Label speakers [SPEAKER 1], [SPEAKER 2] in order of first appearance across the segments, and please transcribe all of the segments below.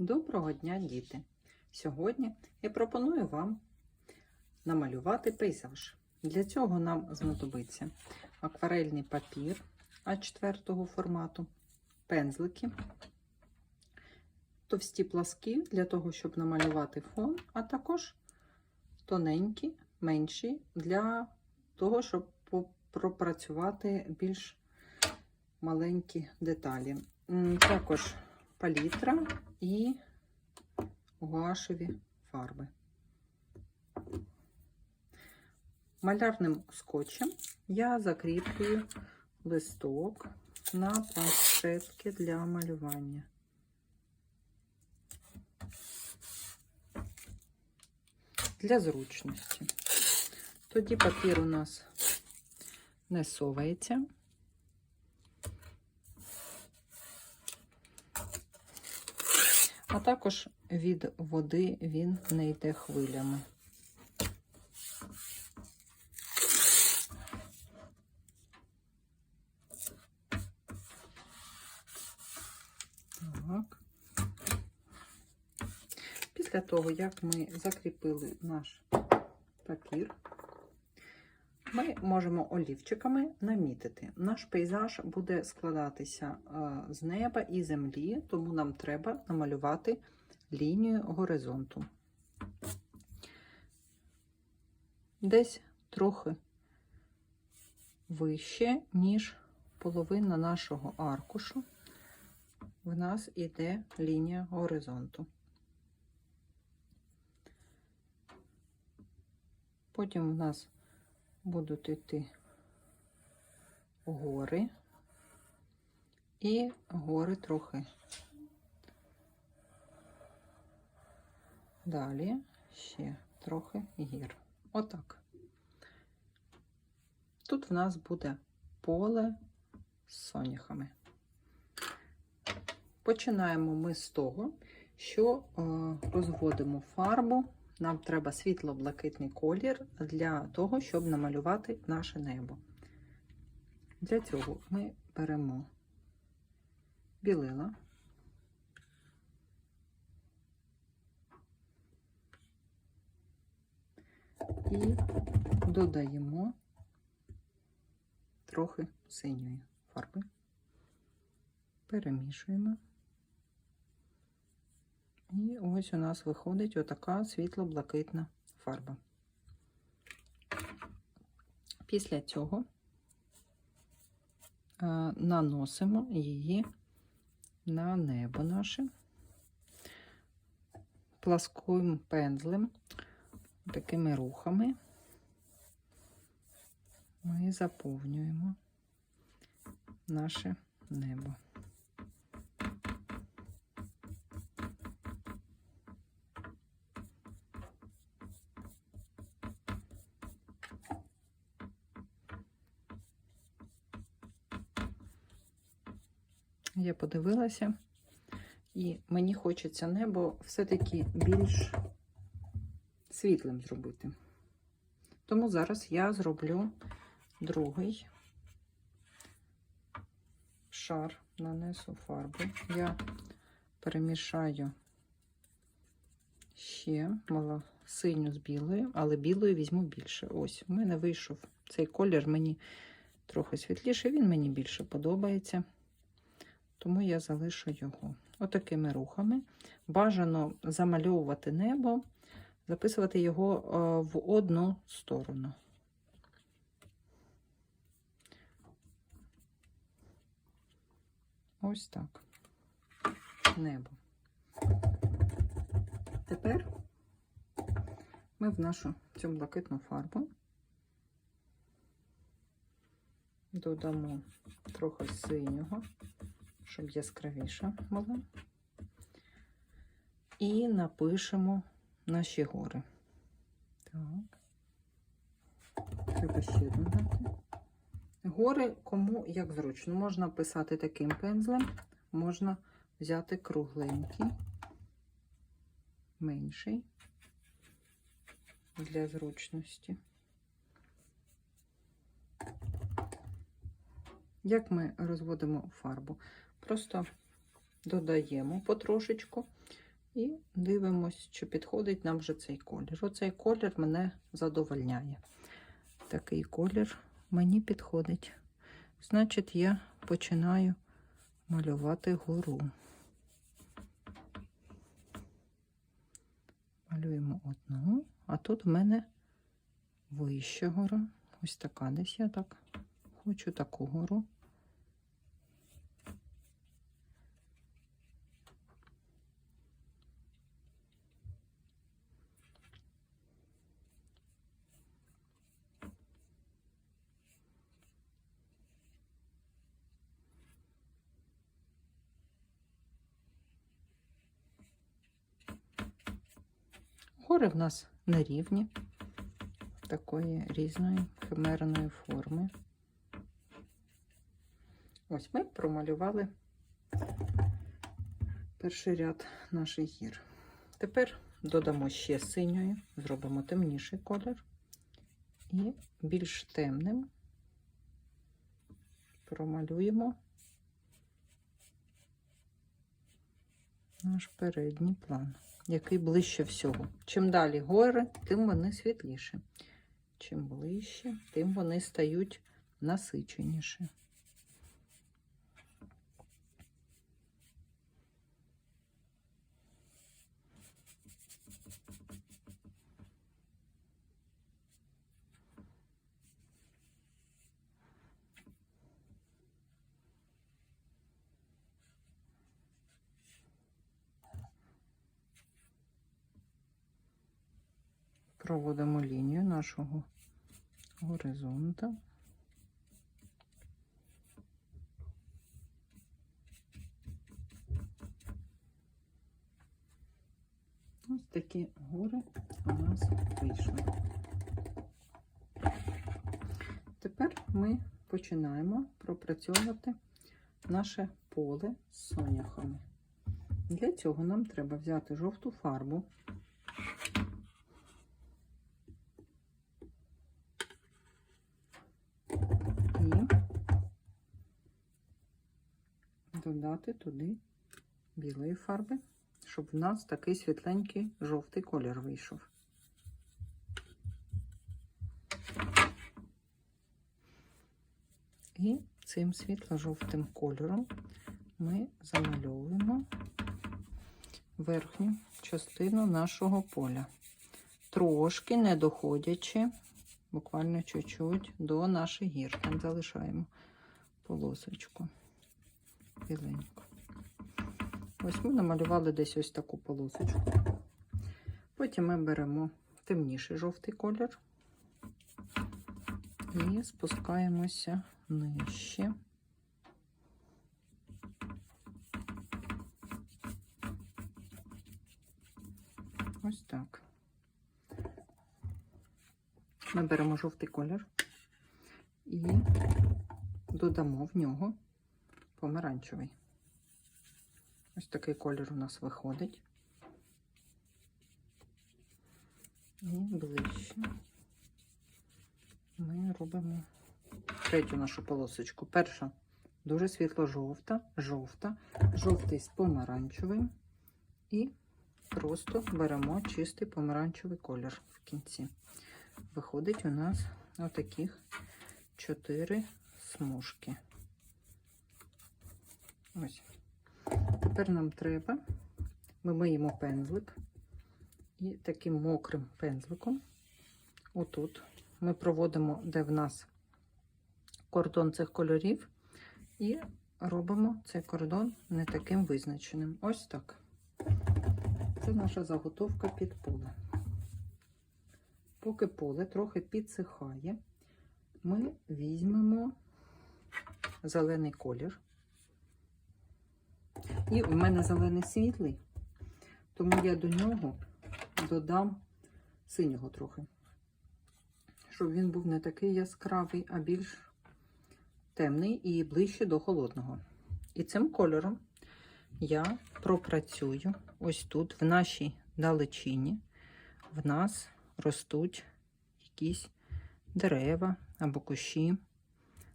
[SPEAKER 1] Доброго дня, діти! Сьогодні я пропоную вам намалювати пейзаж. Для цього нам знадобиться акварельний папір А4 формату, пензлики, товсті пласки для того, щоб намалювати фон, а також тоненькі, менші для того, щоб пропрацювати більш маленькі деталі. Також палітра і гуашеві фарби. Малярним скотчем я закріплюю листок на планшетки для малювання. Для зручності. Тоді папір у нас не совається. А також від води він не йде хвилями. Так. Після того, як ми закріпили наш папір, ми можемо олівчиками намітити. Наш пейзаж буде складатися е, з неба і землі, тому нам треба намалювати лінію горизонту. Десь трохи вище, ніж половина нашого аркушу, в нас іде лінія горизонту. Потім в нас будуть йти гори і гори трохи. Далі ще трохи гір. Отак. Тут в нас буде поле з соняхами. Починаємо ми з того, що е, розводимо фарбу. Нам треба світло-блакитний колір для того, щоб намалювати наше небо. Для цього ми беремо білила. І додаємо трохи синьої фарби, перемішуємо. І ось у нас виходить отака світло-блакитна фарба. Після цього е, наносимо її на небо наше пласким пензлем, такими рухами ми заповнюємо наше небо. Я подивилася, і мені хочеться небо все-таки більш світлим зробити. Тому зараз я зроблю другий шар, нанесу фарбу. Я перемішаю ще мало синю з білою, але білою візьму більше. Ось, у мене вийшов цей колір, мені трохи світліший, він мені більше подобається тому я залишу його. Отакими рухами. Бажано замальовувати небо, записувати його е, в одну сторону. Ось так. Небо. Тепер ми в нашу цю блакитну фарбу додамо трохи синього щоб яскравіша була. І напишемо наші гори. Так. Треба ще додати. Гори кому як зручно. Можна писати таким пензлем, можна взяти кругленький, менший для зручності. Як ми розводимо фарбу? Просто додаємо потрошечку, І дивимось, чи підходить нам вже цей колір. Оцей колір мене задовольняє. Такий колір мені підходить. Значить, я починаю малювати гору. Малюємо одну, а тут в мене вища гора. Ось така десь я так хочу таку гору. Гори в нас на рівні такої різної химерної форми. Ось ми промалювали перший ряд наших гір. Тепер додамо ще синьої, зробимо темніший колір і більш темним промалюємо наш передній план який ближче всього. Чим далі гори, тим вони світліші. Чим ближче, тим вони стають насиченіші. Проводимо лінію нашого горизонта. Ось такі гори у нас вийшли. Тепер ми починаємо пропрацьовувати наше поле з соняхами. Для цього нам треба взяти жовту фарбу. І додати туди білої фарби, щоб в нас такий світленький жовтий колір вийшов. І цим світло-жовтим кольором ми замальовуємо верхню частину нашого поля, трошки не доходячи, буквально чуть-чуть до наших гір. Там залишаємо полосочку біленьку. Ось ми намалювали десь ось таку полосочку. Потім ми беремо темніший жовтий колір і спускаємося нижче. Ось так. Ми беремо жовтий колір і додамо в нього помаранчевий. Ось такий колір у нас виходить. І ближче ми робимо третю нашу полосочку. Перша дуже світло-жовта, жовта, жовтий з помаранчевим. І просто беремо чистий помаранчевий колір в кінці. Виходить у нас отаких чотири смужки. Ось. Тепер нам треба, ми миємо пензлик і таким мокрим пензликом, отут, ми проводимо, де в нас кордон цих кольорів, і робимо цей кордон не таким визначеним. Ось так. Це наша заготовка під поле. Поки поле трохи підсихає, ми візьмемо зелений колір. І в мене зелений світлий, тому я до нього додам синього трохи, щоб він був не такий яскравий, а більш темний і ближче до холодного. І цим кольором я пропрацюю ось тут, в нашій далечині, в нас ростуть якісь дерева або кущі.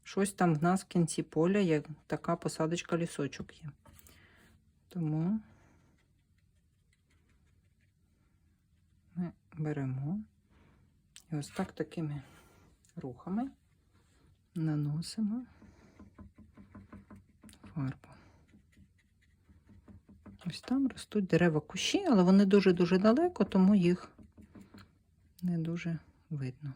[SPEAKER 1] Щось там в нас в кінці поля, як така посадочка лісочок є тому ми беремо і ось так такими рухами наносимо фарбу. Ось там ростуть дерева кущі, але вони дуже-дуже далеко, тому їх не дуже видно.